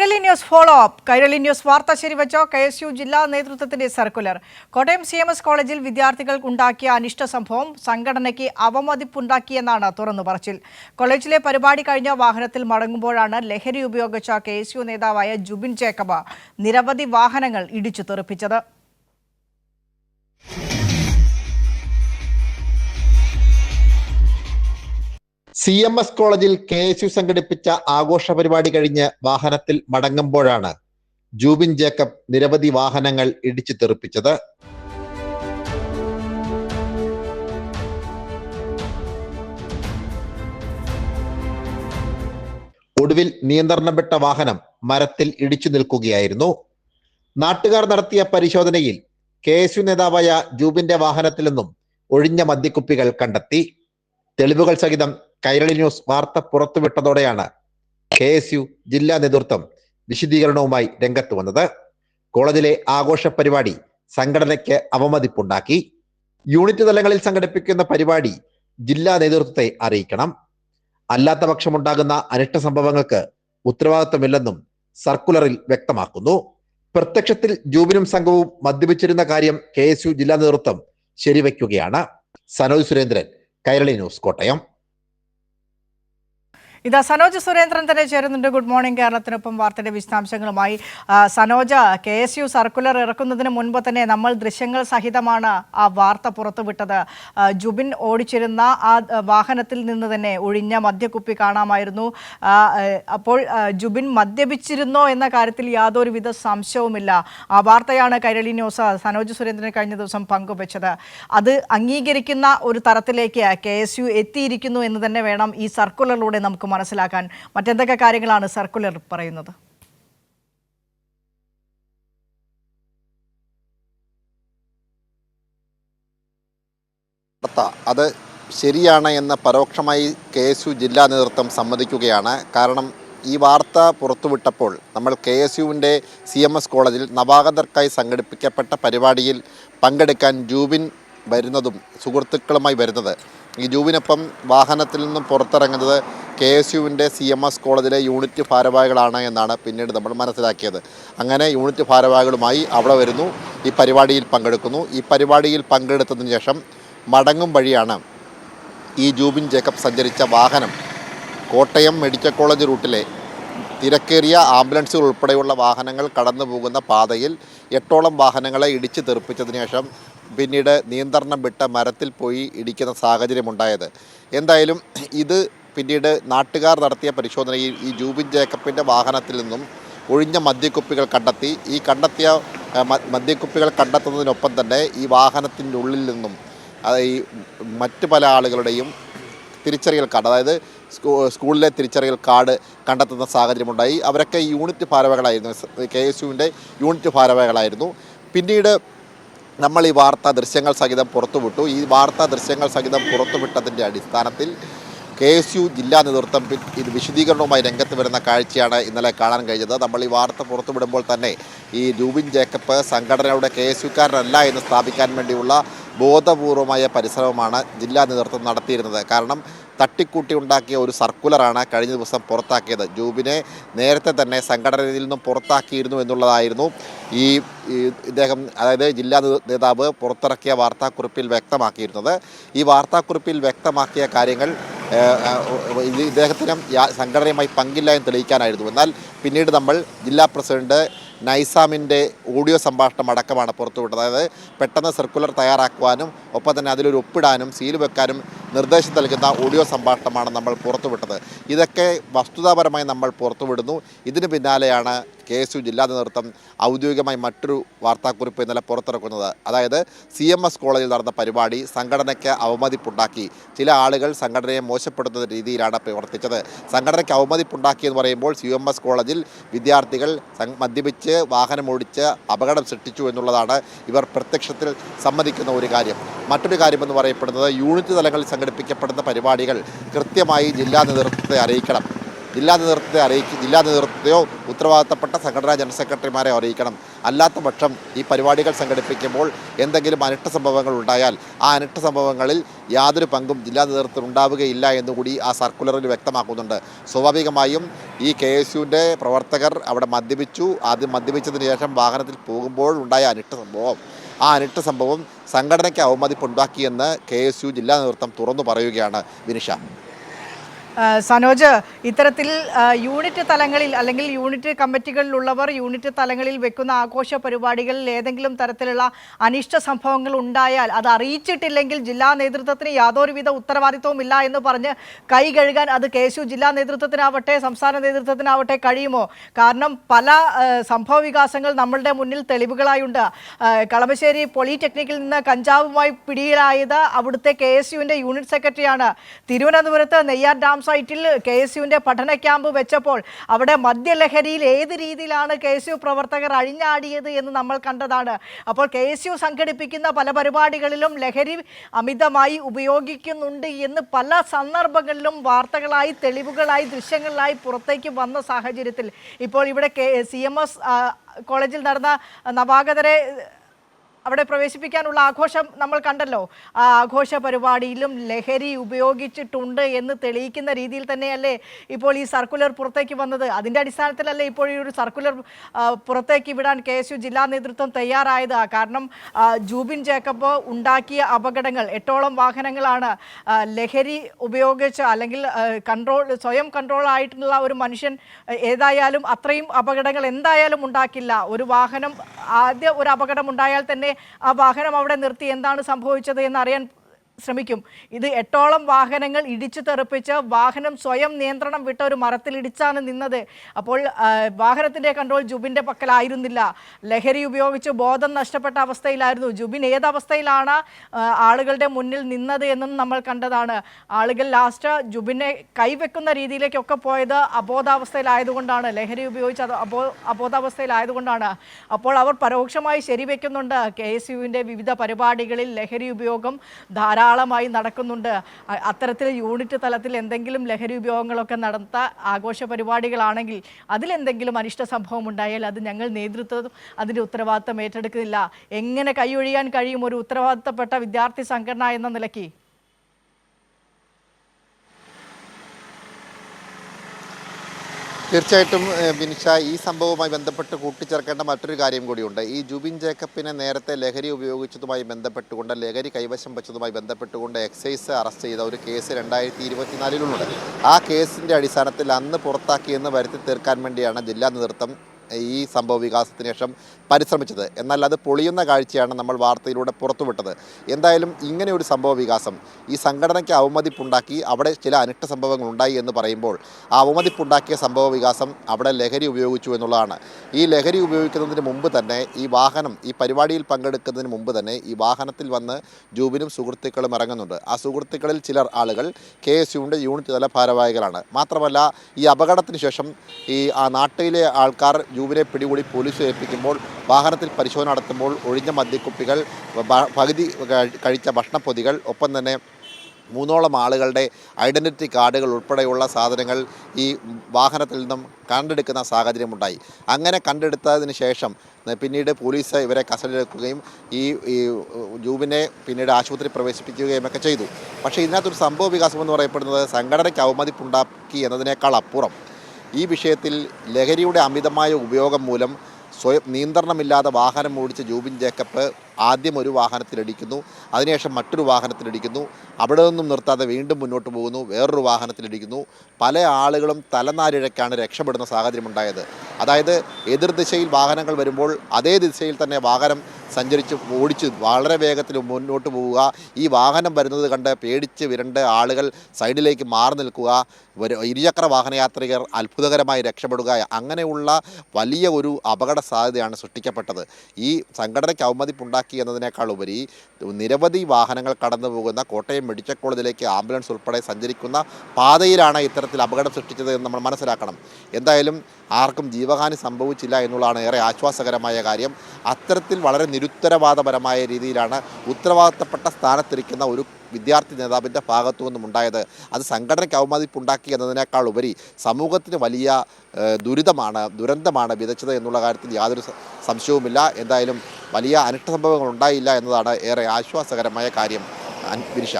Kairali news follow up. Kairali news വാർത്ത ശരിവച്ചോ K S U ജില്ലാ നേതൃത്വത്തിന്റെ circular. Kottayam C M S കോളേജിൽ വിദ്യാർത്ഥികൾക്കുണ്ടാക്കിയ അനിഷ്ട സംഭവം സംഘടനയ്ക്ക് അവമതിപ്പുണ്ടാക്കിയെന്നാണ് തുറന്നു പറച്ചിൽ. കോളേജിലെ പരിപാടി കഴിഞ്ഞ വാഹനത്തിൽ മടങ്ങുമ്പോഴാണ് ലഹരി ഉപയോഗിച്ച കെ നേതാവായ ജുബിൻ ജേക്കബ നിരവധി വാഹനങ്ങൾ ഇടിച്ചു തെറിപ്പിച്ചത്. സി എം എസ് കോളേജിൽ കെ എസ് യു സംഘടിപ്പിച്ച ആഘോഷ പരിപാടി കഴിഞ്ഞ് വാഹനത്തിൽ മടങ്ങുമ്പോഴാണ് ജൂബിൻ ജേക്കബ് നിരവധി വാഹനങ്ങൾ ഇടിച്ചു തെറിപ്പിച്ചത്. ഒടുവിൽ നിയന്ത്രണം വിട്ട വാഹനം മരത്തിൽ ഇടിച്ചു നിൽക്കുകയായിരുന്നു. നാട്ടുകാർ നടത്തിയ പരിശോധനയിൽ കെ എസ് യു നേതാവായ ജൂബിന്റെ വാഹനത്തിൽ നിന്നും ഒഴിഞ്ഞ മദ്യക്കുപ്പികൾ കണ്ടെത്തി. തെളിവുകൾ സഹിതം കൈരളി ന്യൂസ് വാർത്ത പുറത്തുവിട്ടതോടെയാണ് കെ എസ് യു ജില്ലാ നേതൃത്വം വിശദീകരണവുമായി രംഗത്ത് വന്നത്. കോളേജിലെ ആഘോഷ പരിപാടി സംഘടനയ്ക്ക് അവമതിപ്പുണ്ടാക്കി. യൂണിറ്റ് തലങ്ങളിൽ സംഘടിപ്പിക്കുന്ന പരിപാടി ജില്ലാ നേതൃത്വത്തെ അറിയിക്കണം. അല്ലാത്ത പക്ഷമുണ്ടാകുന്ന അനിഷ്ട സംഭവങ്ങൾക്ക് ഉത്തരവാദിത്വമില്ലെന്നും സർക്കുലറിൽ വ്യക്തമാക്കുന്നു. പ്രത്യക്ഷത്തിൽ ജൂബിനും സംഘവും മദ്യപിച്ചിരുന്ന കാര്യം കെ ജില്ലാ നേതൃത്വം ശരിവയ്ക്കുകയാണ് സനോജ് സുരേന്ദ്രൻ കൈരളി ന്യൂസ് കോട്ടയം. ഇതാ സനോജ് സുരേന്ദ്രൻ തന്നെ ചേരുന്നുണ്ട്. ഗുഡ് മോർണിംഗ് കേരളത്തിനൊപ്പം വാർത്തയുടെ വിശദാംശങ്ങളുമായി. സനോജ കെ എസ് യു സർക്കുലർ ഇറക്കുന്നതിന് മുൻപ് തന്നെ നമ്മൾ ദൃശ്യങ്ങൾ സഹിതമാണ് ആ വാർത്ത പുറത്തുവിട്ടത്. ജുബിൻ ഓടിച്ചിരുന്ന ആ വാഹനത്തിൽ നിന്ന് തന്നെ ഒഴിഞ്ഞ മദ്യക്കുപ്പി കാണാമായിരുന്നു. അപ്പോൾ ജുബിൻ മദ്യപിച്ചിരുന്നോ എന്ന കാര്യത്തിൽ യാതൊരുവിധ സംശയവുമില്ല. ആ വാർത്തയാണ് കൈരളി ന്യൂസ് സനോജ് സുരേന്ദ്രൻ കഴിഞ്ഞ ദിവസം പങ്കുവച്ചത്. അത് അംഗീകരിക്കുന്ന ഒരു തരത്തിലേക്ക് കെ എസ് യു എത്തിയിരിക്കുന്നു എന്ന് തന്നെ വേണം ഈ സർക്കുലറിലൂടെ നമുക്ക് മനസ്സിലാക്കാൻ മറ്റെന്തൊക്കെ കാര്യങ്ങളാണ് സർക്കുലർ പറയുന്നത്? അത് ശരിയാണ് എന്ന് പരോക്ഷമായി കെ എസ് യു ജില്ലാ നേതൃത്വം സമ്മതിക്കുകയാണ്. കാരണം ഈ വാർത്ത പുറത്തുവിട്ടപ്പോൾ നമ്മൾ കെ എസ് യുവിന്റെ സി എം എസ് കോളേജിൽ നവാഗതർക്കായി സംഘടിപ്പിക്കപ്പെട്ട പരിപാടിയിൽ പങ്കെടുക്കാൻ ജൂബിൻ വരുന്നതും സുഹൃത്തുക്കളുമായി വരുന്നത് ഈ ജൂബിനൊപ്പം വാഹനത്തിൽ നിന്നും പുറത്തിറങ്ങുന്നത് കെ എസ് യുവിന്റെ സി എം എസ് കോളേജിലെ യൂണിറ്റ് ഭാരവാഹികളാണ് എന്നാണ് പിന്നീട് നമ്മൾ മനസ്സിലാക്കിയത്. അങ്ങനെ യൂണിറ്റ് ഭാരവാഹികളുമായി അവിടെ വരുന്നു ഈ പരിപാടിയിൽ പങ്കെടുക്കുന്നു. ഈ പരിപാടിയിൽ പങ്കെടുത്തതിന് ശേഷം മടങ്ങും വഴിയാണ് ഈ ജൂബിൻ ജേക്കബ് സഞ്ചരിച്ച വാഹനം. കോട്ടയം മെഡിക്കൽ കോളേജ് റൂട്ടിലെ തിരക്കേറിയ ആംബുലൻസുകൾ ഉൾപ്പെടെയുള്ള വാഹനങ്ങൾ കടന്നു പോകുന്ന പാതയിൽ എട്ടോളം വാഹനങ്ങളെ ഇടിച്ചു തെറിപ്പിച്ചതിന് ശേഷം പിന്നീട് നിയന്ത്രണം വിട്ട മരത്തിൽ പോയി ഇടിക്കുന്ന സാഹചര്യമുണ്ടായത്. എന്തായാലും ഇത് പിന്നീട് നാട്ടുകാർ നടത്തിയ പരിശോധനയിൽ ഈ ജൂബിൻ ജേക്കബിന്റെ വാഹനത്തിൽ നിന്നും ഒഴിഞ്ഞ മദ്യക്കുപ്പികൾ കണ്ടെത്തി. ഈ കണ്ടെത്തിയ മദ്യക്കുപ്പികൾ കണ്ടെത്തുന്നതിനൊപ്പം തന്നെ ഈ വാഹനത്തിന്റെ ഉള്ളിൽ നിന്നും ഈ മറ്റു പല ആളുകളുടെയും തിരിച്ചറിയൽ കാർഡ് അതായത് സ്കൂ സ്കൂളിലെ തിരിച്ചറിയൽ കാർഡ് കണ്ടെത്തുന്ന സാഹചര്യമുണ്ടായി. അവരൊക്കെ യൂണിറ്റ് ഭാരവാഹികളായിരുന്നു. കെ എസ് യുവിന്റെ യൂണിറ്റ് ഭാരവാഹികളായിരുന്നു. പിന്നീട് നമ്മൾ ഈ വാർത്താ ദൃശ്യങ്ങൾ സഹിതം പുറത്തുവിട്ടു. ഈ വാർത്താ ദൃശ്യങ്ങൾ സഹിതം പുറത്തുവിട്ടതിന്റെ അടിസ്ഥാനത്തിൽ കെ എസ് യു ജില്ലാ നേതൃത്വം ഇത് വിശദീകരണവുമായി രംഗത്ത് വരുന്ന കാഴ്ചയാണ് ഇന്നലെ കാണാൻ കഴിഞ്ഞത്. നമ്മൾ ഈ വാർത്ത പുറത്തുവിടുമ്പോൾ തന്നെ ഈ രൂബിൻ ജേക്കബ് സംഘടനയുടെ കെ എസ് യുക്കാരനല്ല എന്ന് സ്ഥാപിക്കാൻ വേണ്ടിയുള്ള ബോധപൂർവമായ പരിശ്രമമാണ് ജില്ലാ നേതൃത്വം നടത്തിയിരുന്നത്. കാരണം തട്ടിക്കൂട്ടി ഉണ്ടാക്കിയ ഒരു സർക്കുലറാണ് കഴിഞ്ഞ ദിവസം പുറത്താക്കിയത്. ജൂബിനെ നേരത്തെ തന്നെ സംഘടനയിൽ നിന്നും പുറത്താക്കിയിരുന്നു എന്നുള്ളതായിരുന്നു ഈ ഇദ്ദേഹം അതായത് ജില്ലാ നേതാവ് പുറത്തിറക്കിയ വാർത്താക്കുറിപ്പിൽ വ്യക്തമാക്കിയിരുന്നത്. ഈ വാർത്താക്കുറിപ്പിൽ വ്യക്തമാക്കിയ കാര്യങ്ങൾ ഇദ്ദേഹത്തിന് സംഘടനയുമായി പങ്കില്ല എന്ന് തെളിയിക്കാനായിരുന്നു. എന്നാൽ പിന്നീട് നമ്മൾ ജില്ലാ പ്രസിഡന്റ് നൈസാമിന്റെ ഓഡിയോ സംഭാഷണം അടക്കമാണ് പുറത്തുവിട്ടത്. അതായത് പെട്ടെന്ന് സർക്കുലർ തയ്യാറാക്കുവാനും ഒപ്പം തന്നെ അതിലൊരു ഒപ്പിടാനും സീൽ വെക്കാനും നിർദ്ദേശം നൽകുന്ന ഓഡിയോ സംഭാഷണമാണ് നമ്മൾ പുറത്തുവിട്ടത്. ഇതൊക്കെ വസ്തുതാപരമായി നമ്മൾ പുറത്തുവിടുന്നു. ഇതിന് പിന്നാലെയാണ് കെ എസ് യു ജില്ലാ നേതൃത്വം ഔദ്യോഗികമായി മറ്റൊരു വാർത്താക്കുറിപ്പ് ഇന്നലെ പുറത്തിറക്കുന്നത്. അതായത് സി എം എസ് കോളേജിൽ നടന്ന പരിപാടി സംഘടനയ്ക്ക് അവമതിപ്പുണ്ടാക്കി. ചില ആളുകൾ സംഘടനയെ മോശപ്പെടുത്തുന്ന രീതിയിലാണ് പ്രവർത്തിച്ചത്. സംഘടനയ്ക്ക് അവമതിപ്പുണ്ടാക്കി എന്ന് പറയുമ്പോൾ സി എം എസ് കോളേജിൽ വിദ്യാർത്ഥികൾ മദ്യപിച്ച് വാഹനം ഓടിച്ച് അപകടം സൃഷ്ടിച്ചു എന്നുള്ളതാണ് ഇവർ പ്രത്യക്ഷത്തിൽ സമ്മതിക്കുന്ന ഒരു കാര്യം. മറ്റൊരു കാര്യമെന്ന് പറയപ്പെടുന്നത് യൂണിറ്റ് തലങ്ങളിൽ സംഘടിപ്പിക്കപ്പെടുന്ന പരിപാടികൾ കൃത്യമായി ജില്ലാ നേതൃത്വത്തെ അറിയിക്കണം. ജില്ലാ നേതൃത്വത്തെ അറിയിക്കുക ജില്ലാ നേതൃത്വത്തെയോ ഉത്തരവാദിത്തപ്പെട്ട സംഘടനാ ജനറൽ സെക്രട്ടറിമാരെ അറിയിക്കണം. അല്ലാത്ത പക്ഷം ഈ പരിപാടികൾ സംഘടിപ്പിക്കുമ്പോൾ എന്തെങ്കിലും അനിഷ്ട സംഭവങ്ങൾ ഉണ്ടായാൽ ആ അനിഷ്ട സംഭവങ്ങളിൽ യാതൊരു പങ്കും ജില്ലാ നേതൃത്വം ഉണ്ടാവുകയില്ല എന്നുകൂടി ആ സർക്കുലറിൽ വ്യക്തമാക്കുന്നുണ്ട്. സ്വാഭാവികമായും ഈ കെ എസ് യുവിന്റെ പ്രവർത്തകർ അവിടെ മദ്യപിച്ചു. ആദ്യം മദ്യപിച്ചതിന് ശേഷം വാഹനത്തിൽ പോകുമ്പോൾ ഉണ്ടായ അനിഷ്ട സംഭവം. ആ അനിഷ്ട സംഭവം സംഘടനയ്ക്ക് അവമതിപ്പുണ്ടാക്കിയെന്ന് കെ എസ് യു ജില്ലാ നേതൃത്വം തുറന്നു പറയുകയാണ് വിനിഷ. സനോജ് ഇത്തരത്തിൽ യൂണിറ്റ് തലങ്ങളിൽ അല്ലെങ്കിൽ യൂണിറ്റ് കമ്മിറ്റികളിലുള്ളവർ യൂണിറ്റ് തലങ്ങളിൽ വെക്കുന്ന ആഘോഷ പരിപാടികളിൽ ഏതെങ്കിലും തരത്തിലുള്ള അനിഷ്ട സംഭവങ്ങൾ ഉണ്ടായാൽ അത് അറിയിച്ചിട്ടില്ലെങ്കിൽ ജില്ലാ നേതൃത്വത്തിന് യാതൊരുവിധ ഉത്തരവാദിത്വവും ഇല്ല എന്ന് പറഞ്ഞ് കൈ കഴുകാൻ അത് കെ ജില്ലാ നേതൃത്വത്തിനാവട്ടെ സംസ്ഥാന നേതൃത്വത്തിനാവട്ടെ കഴിയുമോ? കാരണം പല സംഭവ നമ്മളുടെ മുന്നിൽ തെളിവുകളായുണ്ട്. കളമശ്ശേരി പോളിടെക്നിക്കിൽ നിന്ന് കഞ്ചാവുമായി പിടിയിലായത് അവിടുത്തെ കെ യൂണിറ്റ് സെക്രട്ടറിയാണ്. തിരുവനന്തപുരത്ത് നെയ്യാർ ഡാം സൈറ്റിൽ കെ എസ് യുവിന്റെ പഠന ക്യാമ്പ് വെച്ചപ്പോൾ അവിടെ മദ്യലഹരിയിൽ ഏത് രീതിയിലാണ് കെ എസ് യു പ്രവർത്തകർ അഴിഞ്ഞാടിയത് എന്ന് നമ്മൾ കണ്ടതാണ്. അപ്പോൾ കെ എസ് യു സംഘടിപ്പിക്കുന്ന പല പരിപാടികളിലും ലഹരി അമിതമായി ഉപയോഗിക്കുന്നുണ്ട് എന്ന് പല സന്ദർഭങ്ങളിലും വാർത്തകളായി തെളിവുകളായി ദൃശ്യങ്ങളിലായി പുറത്തേക്ക് വന്ന സാഹചര്യത്തിൽ. ഇപ്പോൾ ഇവിടെ കെ സി എം എസ് കോളേജിൽ നടന്ന നവാഗതരെ അവിടെ പ്രവേശിപ്പിക്കാനുള്ള ആഘോഷം നമ്മൾ കണ്ടല്ലോ. ആ ആഘോഷ പരിപാടിയിലും ലഹരി ഉപയോഗിച്ചിട്ടുണ്ട് എന്ന് തെളിയിക്കുന്ന രീതിയിൽ തന്നെയല്ലേ ഇപ്പോൾ ഈ സർക്കുലർ പുറത്തേക്ക് വന്നത്. അതിന്റെ അടിസ്ഥാനത്തിലല്ലേ ഇപ്പോൾ ഈ ഒരു സർക്കുലർ പുറത്തേക്ക് വിടാൻ കെ എസ് യു ജില്ലാ നേതൃത്വം തയ്യാറായത്. കാരണം ജൂബിൻ ജേക്കബ് ഉണ്ടാക്കിയ അപകടങ്ങൾ എട്ടോളം വാഹനങ്ങളാണ് ലഹരി ഉപയോഗിച്ച് അല്ലെങ്കിൽ കൺട്രോൾ സ്വയം കൺട്രോൾ ആയിട്ടുള്ള ഒരു മനുഷ്യൻ ഏതായാലും അത്രയും അപകടങ്ങൾ എന്തായാലും ഉണ്ടാക്കില്ല. ഒരു വാഹനം ആദ്യ ഒരു അപകടം ഉണ്ടായാൽ തന്നെ വാഹനം അവിടെ നിർത്തി എന്താണ് സംഭവിച്ചത് എന്ന് അറിയാൻ ശ്രമിക്കും. ഇത് എട്ടോളം വാഹനങ്ങൾ ഇടിച്ചു തെറിപ്പിച്ച് വാഹനം സ്വയം നിയന്ത്രണം വിട്ട ഒരു മരത്തിൽ ഇടിച്ചാണ് നിന്നത്. അപ്പോൾ വാഹനത്തിന്റെ കൺട്രോൾ ജുബിന്റെ പക്കലായിരുന്നില്ല. ലഹരി ഉപയോഗിച്ച് ബോധം നഷ്ടപ്പെട്ട അവസ്ഥയിലായിരുന്നു. ജുബിൻ ഏതവസ്ഥയിലാണ് ആളുകളുടെ മുന്നിൽ നിന്നത് എന്നും നമ്മൾ കണ്ടതാണ്. ആളുകൾ ലാസ്റ്റ് ജുബിനെ കൈവെക്കുന്ന രീതിയിലേക്കൊക്കെ പോയത് അബോധാവസ്ഥയിലായതുകൊണ്ടാണ്. ലഹരി ഉപയോഗിച്ച് അത് അബോ അബോധാവസ്ഥയിലായതുകൊണ്ടാണ്. അപ്പോൾ അവർ പരോക്ഷമായി ശരിവെക്കുന്നുണ്ട്. കെ എസ് യുവിന്റെ വിവിധ പരിപാടികളിൽ ലഹരി ഉപയോഗം ധാരാളമായി നടക്കുന്നുണ്ട്. അത്തരത്തിൽ യൂണിറ്റ് തലത്തിൽ എന്തെങ്കിലും ലഹരി ഉപയോഗങ്ങളൊക്കെ നടത്ത ആഘോഷ പരിപാടികളാണെങ്കിൽ അതിലെന്തെങ്കിലും അനിഷ്ട സംഭവം ഉണ്ടായാൽ അത് ഞങ്ങൾ നേതൃത്വം അതിന്റെ ഉത്തരവാദിത്തം ഏറ്റെടുക്കുന്നില്ല. എങ്ങനെ കൈയൊഴിയാൻ കഴിയും ഒരു ഉത്തരവാദിത്തപ്പെട്ട വിദ്യാർത്ഥി സംഘടന എന്ന നിലയ്ക്ക്? തീർച്ചയായിട്ടും ബിനിഷ ഈ സംഭവവുമായി ബന്ധപ്പെട്ട് കൂട്ടിച്ചേർക്കേണ്ട മറ്റൊരു കാര്യം കൂടിയുണ്ട്. ഈ ജുബിൻ ജേക്കബിനെ നേരത്തെ ലഹരി ഉപയോഗിച്ചതുമായി ബന്ധപ്പെട്ടുകൊണ്ട് ലഹരി കൈവശം വെച്ചതുമായി ബന്ധപ്പെട്ടുകൊണ്ട് എക്സൈസ് അറസ്റ്റ് ചെയ്ത ഒരു കേസ് രണ്ടായിരത്തി ഇരുപത്തിനാലിലുണ്ട് ആ കേസിന്റെ അടിസ്ഥാനത്തിൽ അന്ന് പുറത്താക്കിയെന്ന് വരുത്തി തീർക്കാൻ വേണ്ടിയാണ് ജില്ലാ നേതൃത്വം ഈ സംഭവ വികാസത്തിന് ശേഷം പരിശ്രമിച്ചത്. എന്നാൽ അത് പൊളിയുന്ന കാഴ്ചയാണ് നമ്മൾ വാർത്തയിലൂടെ പുറത്തുവിട്ടത്. എന്തായാലും ഇങ്ങനെ ഒരു സംഭവ വികാസം ഈ സംഘടനയ്ക്ക് അവമതിപ്പുണ്ടാക്കി അവിടെ ചില അനിഷ്ട സംഭവങ്ങൾ ഉണ്ടായി എന്ന് പറയുമ്പോൾ ആ അവമതിപ്പുണ്ടാക്കിയ സംഭവ വികാസം അവിടെ ലഹരി ഉപയോഗിച്ചു എന്നുള്ളതാണ്. ഈ ലഹരി ഉപയോഗിക്കുന്നതിന് മുമ്പ് തന്നെ ഈ വാഹനം ഈ പരിപാടിയിൽ പങ്കെടുക്കുന്നതിന് മുമ്പ് തന്നെ ഈ വാഹനത്തിൽ വന്ന് ജൂബിനും സുഹൃത്തുക്കളും ഇറങ്ങുന്നുണ്ട്. ആ സുഹൃത്തുക്കളിൽ ചിലർ ആളുകൾ കെ എസ് യുവിന്റെ യൂണിറ്റ് തല ഭാരവാഹികളാണ്. മാത്രമല്ല ഈ അപകടത്തിന് ശേഷം ഈ ആ നാട്ടിലെ ആൾക്കാർ ജൂബിനെ പിടികൂടി പോലീസ് ഏൽപ്പിക്കുമ്പോൾ വാഹനത്തിൽ പരിശോധന നടത്തുമ്പോൾ ഒഴിഞ്ഞ മദ്യക്കുപ്പികൾ പകുതി കഴിച്ച ഭക്ഷണപ്പൊതികൾ ഒപ്പം തന്നെ മൂന്നോളം ആളുകളുടെ ഐഡന്റിറ്റി കാർഡുകൾ ഉൾപ്പെടെയുള്ള സാധനങ്ങൾ ഈ വാഹനത്തിൽ നിന്നും കണ്ടെടുക്കുന്ന സാഹചര്യമുണ്ടായി. അങ്ങനെ കണ്ടെടുത്തതിന് ശേഷം പിന്നീട് പോലീസ് ഇവരെ കസ്റ്റഡിയിലെടുക്കുകയും ഈ ഈ ജൂബിനെ പിന്നീട് ആശുപത്രി പ്രവേശിപ്പിക്കുകയും ഒക്കെ ചെയ്തു. പക്ഷേ ഇതിനകത്തൊരു സംഭവ വികാസം എന്ന് പറയപ്പെടുന്നത് സംഘടനയ്ക്ക് അവമതിപ്പുണ്ടാക്കി എന്നതിനേക്കാൾ അപ്പുറം ഈ വിഷയത്തിൽ ലഹരിയുടെ അമിതമായ ഉപയോഗം മൂലം സ്വയം നിയന്ത്രണമില്ലാതെ വാഹനം ഓടിച്ച ജൂബിൻ ജേക്കബ് ആദ്യം ഒരു വാഹനത്തിലിടിക്കുന്നു അതിനുശേഷം മറ്റൊരു വാഹനത്തിലിടിക്കുന്നു അവിടെ നിന്നും നിർത്താതെ വീണ്ടും മുന്നോട്ട് പോകുന്നു വേറൊരു വാഹനത്തിലിടിക്കുന്നു. പല ആളുകളും തലനാരിഴക്കാണ് രക്ഷപ്പെടുന്ന സാഹചര്യമുണ്ടായത്. അതായത് എതിർദിശയിൽ വാഹനങ്ങൾ വരുമ്പോൾ അതേ ദിശയിൽ തന്നെ വാഹനം സഞ്ചരിച്ച് ഓടിച്ച് വളരെ വേഗത്തിൽ മുന്നോട്ട് പോവുക. ഈ വാഹനം വരുന്നത് കണ്ട് പേടിച്ച് വിരണ്ട് ആളുകൾ സൈഡിലേക്ക് മാറി നിൽക്കുക. ഇരുചക്ര വാഹനയാത്രികർ അത്ഭുതകരമായി രക്ഷപ്പെടുക. അങ്ങനെയുള്ള വലിയ ഒരു അപകട സാധ്യതയാണ് സൃഷ്ടിക്കപ്പെട്ടത്. ഈ സംഘടനയ്ക്ക് അവമതിപ്പുണ്ടാക്കി എന്നതിനേക്കാൾ ഉപരി നിരവധി വാഹനങ്ങൾ കടന്നു പോകുന്ന കോട്ടയം മെഡിക്കൽ കോളേജിലേക്ക് ആംബുലൻസ് ഉൾപ്പെടെ സഞ്ചരിക്കുന്ന പാതയിലാണ് ഇത്തരത്തിൽ അപകടം സൃഷ്ടിച്ചത് എന്ന് നമ്മൾ മനസ്സിലാക്കണം. എന്തായാലും ആർക്കും ജീവഹാനി സംഭവിച്ചില്ല എന്നുള്ളതാണ് ഏറെ ആശ്വാസകരമായ കാര്യം. അത്തരത്തിൽ വളരെ നിരുത്തരവാദപരമായ രീതിയിലാണ് ഉത്തരവാദിത്തപ്പെട്ട സ്ഥാനത്തിരിക്കുന്ന ഒരു വിദ്യാർത്ഥി നേതാവിന്റെ ഭാഗത്തു നിന്നും ഉണ്ടായത്. അത് സംഘടനയ്ക്ക് അവമതിപ്പുണ്ടാക്കി എന്നതിനേക്കാൾ ഉപരി സമൂഹത്തിന് വലിയ ദുരിതമാണ് ദുരന്തമാണ് വിതച്ചത് എന്നുള്ള കാര്യത്തിൽ യാതൊരു സംശയവുമില്ല. എന്തായാലും വലിയ അനിഷ്ട സംഭവങ്ങൾ ഉണ്ടായില്ല എന്നതാണ് ഏറെ ആശ്വാസകരമായ കാര്യം. വിനിഷ